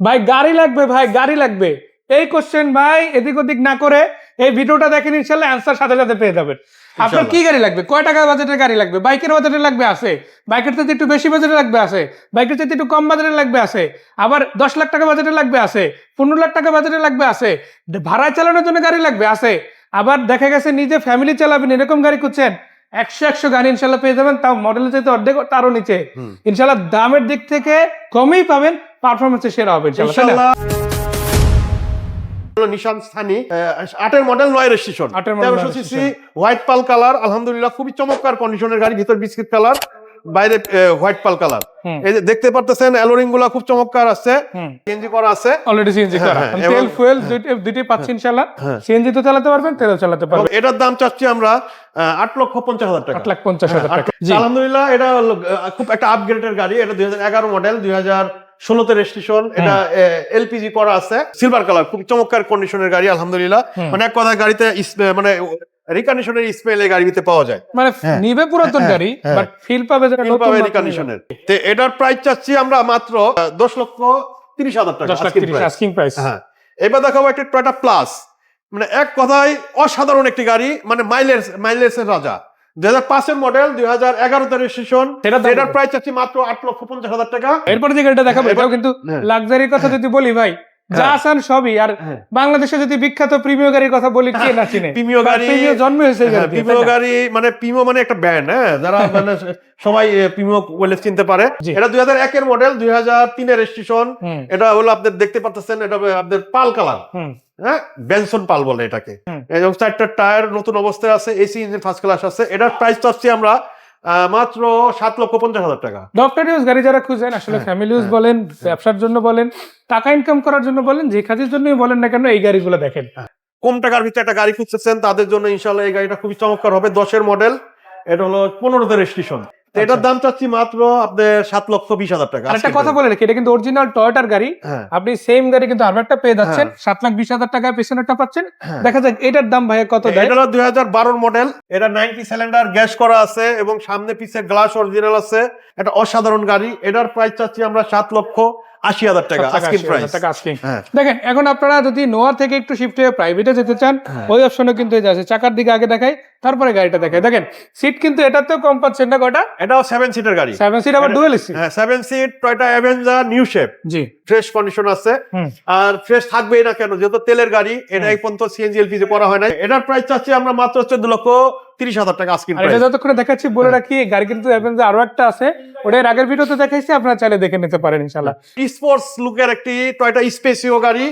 ভাই গাড়ি লাগবে ভাই গাড়ি লাগবে। এই কোশ্চেন ভাই এদিক ওদিক না করে এই ভিডিওটা দেখেন ইনশাল্লাহ অ্যান্সার সাথে সাথে পেয়ে যাবেন। আপনার কি গাড়ি লাগবে? কয় টাকা বাজেটের গাড়ি লাগবে? বাইকের বাজেটে লাগবে আছে। বাইকের থেকে একটু বেশি বাজেটে লাগবে আছে। বাইকের থেকে একটু কম বাজেটে লাগবে আছে। আবার দশ লাখ টাকা বাজেটে লাগবে আছে। পনেরো লাখ টাকা বাজেটে লাগবে আছে। ভাড়া চালানোর জন্য গাড়ি লাগবে আছে। আবার দেখা গেছে নিজে ফ্যামিলি চালাবেন এরকম গাড়ি খুঁজছেন একশো একশো গাড়ি ইনশাল্লাহ পেয়ে যাবেন তাও মডেলের চাইতে অর্ধেক তারও নিচে। ইনশাল্লাহ দামের দিক থেকে কমই পাবেন পারফরমেন্সে সেরা হবে? ইনশাআল্লাহ নিশান স্থানী আটের মডেল নয় রেজিস্ট্রেশন তেরোশো সিসি হোয়াইট পাল কালার আলহামদুলিল্লাহ খুবই চমৎকার কন্ডিশনের গাড়ি ভিতর বিস্কিট কালার বাইরে হোয়াইট পাল কালার এই যে দেখতে পারতেছেন অ্যালোরিংগুলা খুব চমৎকার আছে হুম। চেঞ্জি করা আছে। অলরেডি সিএনজি করা। হ্যাঁ, তেল ফুয়েল দুইটাই পাচ্ছি ইনশাল্লাহ হ্যাঁ। সিএনজি তো চালাতে পারবেন চালাতে পারবেন। এটার দাম চাচ্ছি আমরা আট লক্ষ পঞ্চাশ হাজার টাকা। আট লাখ পঞ্চাশ হাজার হ্যাঁ, টাকা। আলহামদুলিল্লাহ এটা খুব একটা আপগ্রেডের গাড়ি। এটা দুই হাজার এগারো মডেল দুই হাজার ষোলোতে রেজিস্ট্রেশন এটা এলপিজি করা আছে। সিলভার কালার খুব চমৎকার কন্ডিশনের গাড়ি আলহামদুলিল্লাহ। হুম। মানে এক কথায় গাড়িতে মানে রিকন্ডিশনের স্মেল এই গাড়িতে পাওয়া যায়। মানে হ্যাঁ। নিবে পুরাতন হ্যাঁ, গাড়ি হ্যাঁ। বাট ফিল পাবে যেটা নতুন পাবে রিকন্ডিশনের তো এটার প্রাইস চাচ্ছি আমরা মাত্র আহ, দশ লক্ষ তিরিশ হাজার টাকা। আস্কিং প্রাইস হ্যাঁ। এবার দেখাবো একটা টয়টা প্লাস মানে এক কথায় অসাধারণ একটি গাড়ি মানে মাইলেজ মাইলেজের রাজা। দুই হাজার পাঁচের মডেল দুই হাজার এগারোতে রেজিস্ট্রেশন সেটার দাম এটার প্রাইস চাচ্ছি মাত্র আট লক্ষ পঞ্চাশ হাজার টাকা। এরপরে যে গাড়িটা দেখাবো হ্যাঁ, এটাও কিন্তু লাগজারির লাক্সারির কথা যদি বলি ভাই যা হ্যাঁ। আসান সবই। আর হ্যাঁ। বাংলাদেশে যদি বিখ্যাত প্রিমিয় গাড়ির কথা বলি কে না চিনে? প্রিমিয় গাড়ি প্রিমিয় জন্ম হয়েছে হ্যাঁ, প্রিমিয় গাড়ি মানে প্রিমিয় মানে একটা ব্যান্ড হ্যাঁ যারা মানে সবাই প্রিমিয় বলে চিনতে পারে। এটা দুই হাজার একের মডেল দুই হাজার তিনের রেজিস্ট্রেশন এটা হলো আপনার দেখতে পাচ্ছেন এটা আপনাদের পাল কালার। হ্যাঁ বেনসন পাল বলে এটাকে। এবং চারটা টায়ার নতুন অবস্থায় আছে এসি ইঞ্জিন ফার্স্ট ক্লাস আছে। এটার প্রাইস চাচ্ছি আমরা মাত্র সাত লক্ষ পঞ্চাশ হাজার টাকা। ডক্টর ইউজ গাড়ি যারা খুঁজেন আসলে হ্যাঁ, ফ্যামিলি ইউজ হ্যাঁ, বলেন ব্যবসার জন্য বলেন টাকা ইনকাম করার জন্য বলেন যে কাজের জন্যই বলেন না কেন এই গাড়িগুলো দেখেন। কম টাকার ভিতরে একটা গাড়ি খুঁজতেছেন তাদের জন্য ইনশাল্লাহ এই গাড়িটা খুবই চমৎকার হবে দশের মডেল এটা হলো পনেরোতে রেজিস্ট্রেশন এটার আচ্ছা। দাম চাচ্ছি মাত্র আপনার সাত লক্ষ বিশ হাজার টাকা। একটা কথা বলে রাখি এটা কিন্তু অরিজিনাল টয়টার গাড়ি। হ্যাঁ। আপনি সেম গাড়ি কিন্তু আরবারটা পেয়ে যাচ্ছেন। হ্যাঁ। সাত লাখ বিশ হাজার টাকায় পেছনেরটা পাচ্ছেন। হ্যাঁ। দেখা যাক এটার দাম ভাইয়া কত দেয়? এটা দুই হাজার বারোর মডেল এটা নাইনটি সিলিন্ডার গ্যাস করা আছে এবং সামনে পিছে গ্লাস অরিজিনাল আছে। এটা অসাধারণ গাড়ি। এটার প্রাইস চাচ্ছি আমরা সাত লক্ষ। আশি হাজার টাকা সাত আজকের প্রাইস টাকা। হ্যাঁ। দেখেন এখন আপনারা যদি নোয়ার থেকে একটু শিফট হয়ে প্রাইভেটে যেতে চান হ্যাঁ। ওই অপশনে কিন্তু এই আছে চাকার দিকে আগে দেখাই তারপরে গাড়িটা দেখাই। দেখেন সিট কিন্তু এটাতেও কম পাচ্ছেন না কটা এটাও সেভেন সিটার গাড়ি। সেভেন সিট আবার ডুয়েল এসি হ্যাঁ seven seat Toyota Avenger new shape ji. Fresh condition আছে। আর ফ্রেশ থাকবেই না কেন? যেহেতু তেলের গাড়ি এটা। এই পর্যন্ত সিএনজি এলপিজি করা হয় না এটার প্রাইস চাচ্ছি আমরা মাত্র চোদ্দ লক্ষ তিরিশ হাজার টাকা আজকিন আর এটা যতক্ষণে দেখাচ্ছি বলে রাখি গাড়ি কিন্তু আরও একটা আছে ওটা এর আগের ভিডিওতে দেখাইছি আপনারা চাইলে দেখে নিতে পারেন ইনশাল্লাহ স্পোর্টস লুকের একটি টয়টা স্পেসিও গাড়ি।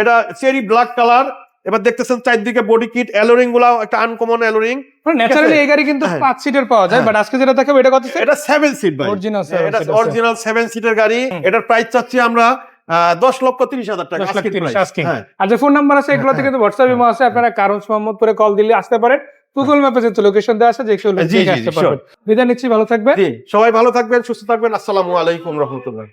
এটা চেরি ব্ল্যাক কালার। এবার দেখতেছেন চারদিকে বডি কিট অ্যালোরিংগুলা একটা আনকমন অ্যালোরিং ন্যাচারালি এই গাড়ি কিন্তু হ্যাঁ। পাঁচ সিটের পাওয়া যায় হ্যাঁ। বাট আজকে যেটা দেখাবো এটা কত এটা সেভেন সিট ভাই। Seven এটা। অরিজিনাল সেভেন সিটের গাড়ি। এটার প্রাইস চাচ্ছি আমরা দশ লক্ষ তিরিশ হাজার টাকা। হ্যাঁ। আর যে ফোন নাম্বার আছে এগুলোতে কিন্তু হোয়াটসঅ্যাপ আছে আপনারা কারণ মোহাম্মদপুরে কল দিলে আসতে পারেন। গুগল ম্যাপে যেহেতু লোকেশন দেওয়া আছে যে জি, আসতে পারবেন। বিদায় নিচ্ছি ভালো থাকবেন। জি সবাই ভালো থাকবেন সুস্থ থাকবেন। আসসালামু আলাইকুম রহমতুল্লাহ।